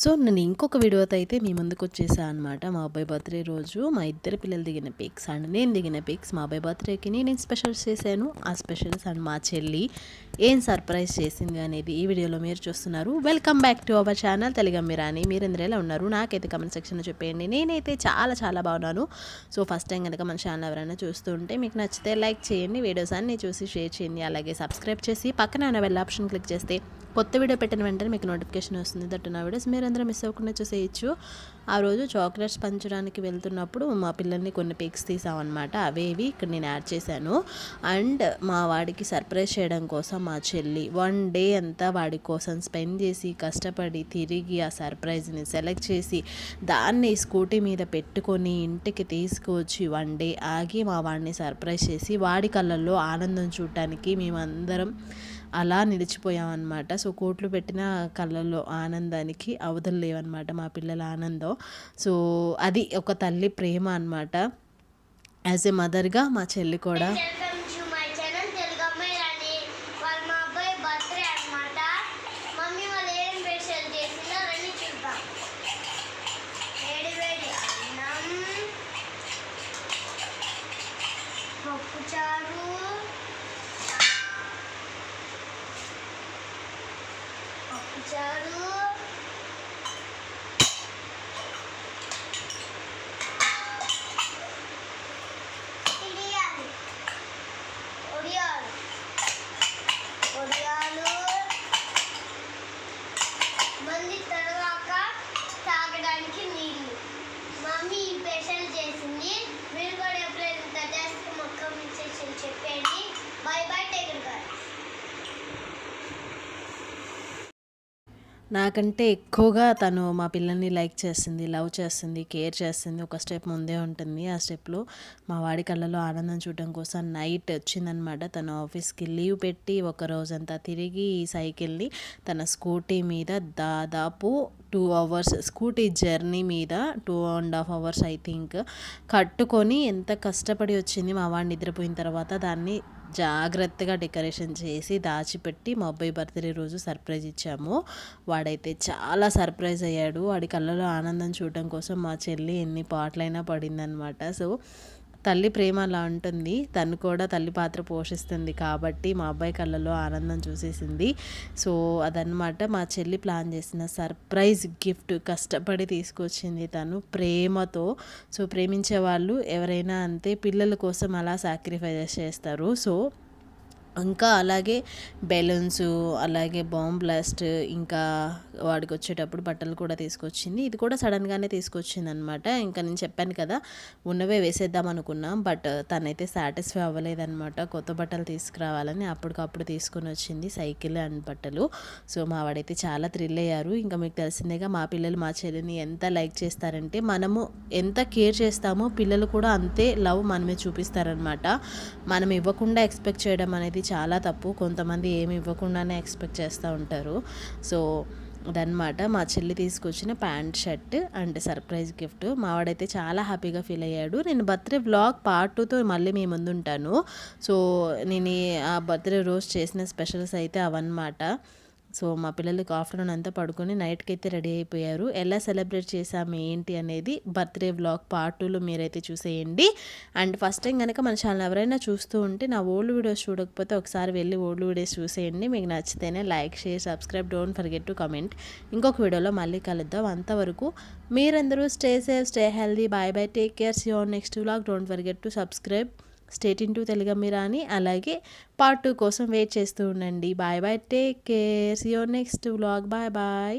So నేను ఇంకొక వీడియోతో అయితే మీ ముందుకు వచ్చేసా అనమాట మా అబ్బాయి బర్త్డే రోజు మా ఇద్దరు పిల్లలు దిగిన పిక్స్ అండ్ నేను దిగిన పిక్స్ మా అబ్బాయి బర్త్డేకి నేను స్పెషల్స్ చేశాను? ఆ స్పెషల్స్ అండ్ మా చెల్లి ఏం సర్ప్రైజ్ చేసింది అనేది ఈ వీడియోలో మీరు చూస్తున్నారు. Welcome back to our channel తెలుగమ్మిరాని మీరు ఎందుకు ఎలా ఉన్నారు? నాకైతే కమెంట్ సెక్షన్లో చెప్పేయండి. నేనైతే చాలా చాలా బాగున్నాను. సో ఫస్ట్ టైం కనుక మన ఛానల్ ఎవరైనా చూస్తుంటే మీకు నచ్చితే లైక్ చేయండి. వీడియోస్ అన్నీ చూసి షేర్ చేయండి. అలాగే సబ్స్క్రైబ్ చేసి పక్కన ఉన్న బెల్ ఆప్షన్ క్లిక్ చేస్తే కొత్త వీడియో పెట్టిన వెంటనే మీకు నోటిఫికేషన్ వస్తుంది. దట్ నా వీడియోస్ మీరు అందరూ మిస్ అవ్వకుండా చూసేయచ్చు. ఆ రోజు చాక్లెట్స్ పంచడానికి వెళ్తున్నప్పుడు మా పిల్లల్ని కొన్ని పిక్స్ తీసామన్నమాట. అవేవి ఇక్కడ నేను యాడ్ చేశాను. అండ్ మా వాడికి సర్ప్రైజ్ చేయడం కోసం మా చెల్లి వన్ డే అంతా వాడి కోసం స్పెండ్ చేసి కష్టపడి తిరిగి ఆ సర్ప్రైజ్ని సెలెక్ట్ చేసి దాన్ని స్కూటీ మీద పెట్టుకొని ఇంటికి తీసుకొచ్చి వన్ డే ఆగి మా వాడిని సర్ప్రైజ్ చేసి వాడి కళ్ళల్లో ఆనందం చూడటానికి మేమందరం అలా నిలిచిపోయామన్నమాట. సో కోట్లు పెట్టిన కళ్ళల్లో ఆనందానికి అవధులు లేవన్నమాట మా పిల్లల ఆనందం. సో అది ఒక తల్లి ప్రేమ అనమాట యాజ్ ఏ మదర్గా మా చెల్లి కూడా చారు ఒడియాలు. ఒడియాలు. మళ్ళీ తర్వాత తాగడానికి నీళ్ళు. మమ్మీ ఈ స్పెషల్ చేసింది మీరు కూడా ఎప్పుడైనా ఇంత చేస్తే మొక్క చేసి చెప్పండి బై బై టేక్ గారు నాకంటే ఎక్కువగా తను మా పిల్లల్ని లైక్ చేస్తుంది లవ్ చేస్తుంది కేర్ చేస్తుంది ఒక స్టెప్ ముందే ఉంటుంది. ఆ స్టెప్లో మా వాడి కళ్ళలో ఆనందం చూడడం కోసం నైట్ వచ్చిందనమాట. తను ఆఫీస్కి లీవ్ పెట్టి ఒక రోజంతా తిరిగి ఈ సైకిల్ని తన స్కూటీ మీద దాదాపు టూ అవర్స్ స్కూటీ జర్నీ మీద two and half hours I think కట్టుకొని ఎంత కష్టపడి వచ్చింది మా వాడిని నిద్రపోయిన తర్వాత దాన్ని జాగ్రత్తగా డెకరేషన్ చేసి దాచిపెట్టి మా అబ్బాయి బర్త్డే రోజు సర్ప్రైజ్ ఇచ్చాము. వాడైతే చాలా సర్ప్రైజ్ అయ్యాడు. వాడి కళ్ళలో ఆనందం చూడటం కోసం మా చెల్లి ఎన్ని పాటలైనా పడిందనమాట సో తల్లి ప్రేమ అలా ఉంటుంది. తను కూడా తల్లి పాత్ర పోషిస్తుంది కాబట్టి మా అబ్బాయి కళ్ళలో ఆనందం చూసేసింది. సో అదనమాట మా చెల్లి ప్లాన్ చేసిన సర్ప్రైజ్ గిఫ్ట్ కష్టపడి తీసుకొచ్చింది తను ప్రేమతో. సో ప్రేమించే వాళ్ళు ఎవరైనా అంతే పిల్లల కోసం అలా సాక్రిఫైస్ చేస్తారు. సో ఇంకా అలాగే బెలూన్స్ అలాగే బాంబ్ బ్లాస్ట్ ఇంకా వాడికి వచ్చేటప్పుడు బట్టలు కూడా తీసుకొచ్చింది. ఇది కూడా సడన్గానే తీసుకొచ్చింది అనమాట ఇంకా నేను చెప్పాను కదా ఉన్నవే వేసేద్దాం అనుకున్నాం బట్ తనైతే సాటిస్ఫై అవ్వలేదనమాట. కొత్త బట్టలు తీసుకురావాలని అప్పటికప్పుడు తీసుకొని వచ్చింది సైకిల్ అండ్ బట్టలు. సో మా వాడైతే చాలా థ్రిల్ అయ్యారు. ఇంకా మీకు తెలిసిందేగా మా పిల్లలు మా చెల్లిని ఎంత లైక్ చేస్తారంటే మనము ఎంత కేర్ చేస్తామో పిల్లలు కూడా అంతే లవ్ మనమే చూపిస్తారనమాట. మనం ఇవ్వకుండా ఎక్స్పెక్ట్ చేయడం అనేది చాలా తప్పు. కొంతమంది ఏమి ఇవ్వకుండానే ఎక్స్పెక్ట్ చేస్తూ ఉంటారు. సో అదనమాట మా చెల్లి తీసుకొచ్చిన pant shirt and surprise gift. మావాడైతే చాలా హ్యాపీగా ఫీల్ అయ్యాడు. నేను బర్త్డే వ్లాగ్ పార్ట్ టూతో మళ్ళీ మీ ముందుంటాను సో నేను ఆ బర్త్డే రోజు చేసిన స్పెషల్స్ అయితే అవన్నమాట. సో మా పిల్లలకి ఆఫ్టర్నూన్ అంతా పడుకొని నైట్కి అయితే రెడీ అయిపోయారు. ఎలా సెలబ్రేట్ చేసాము ఏంటి అనేది బర్త్డే వ్లాగ్ పార్ట్ టూలో మీరైతే చూసేయండి. అండ్ ఫస్ట్ టైం కనుక మన ఛానల్ ఎవరైనా చూస్తూ ఉంటే నా ఓల్డ్ వీడియోస్ చూడకపోతే ఒకసారి వెళ్ళి ఓల్డ్ వీడియోస్ చూసేయండి. మీకు నచ్చితేనే like share subscribe don't forget to comment. ఇంకొక వీడియోలో మళ్ళీ కలుద్దాం. అంతవరకు మీరందరూ stay safe stay healthy bye bye take care. See on next vlog. Don't forget to subscribe. State into తెలుగమ్మిరా అని. అలాగే పార్ట్ టూ కోసం వెయిట్ చేస్తూ ఉండండి. Bye bye take care. See your next vlog bye bye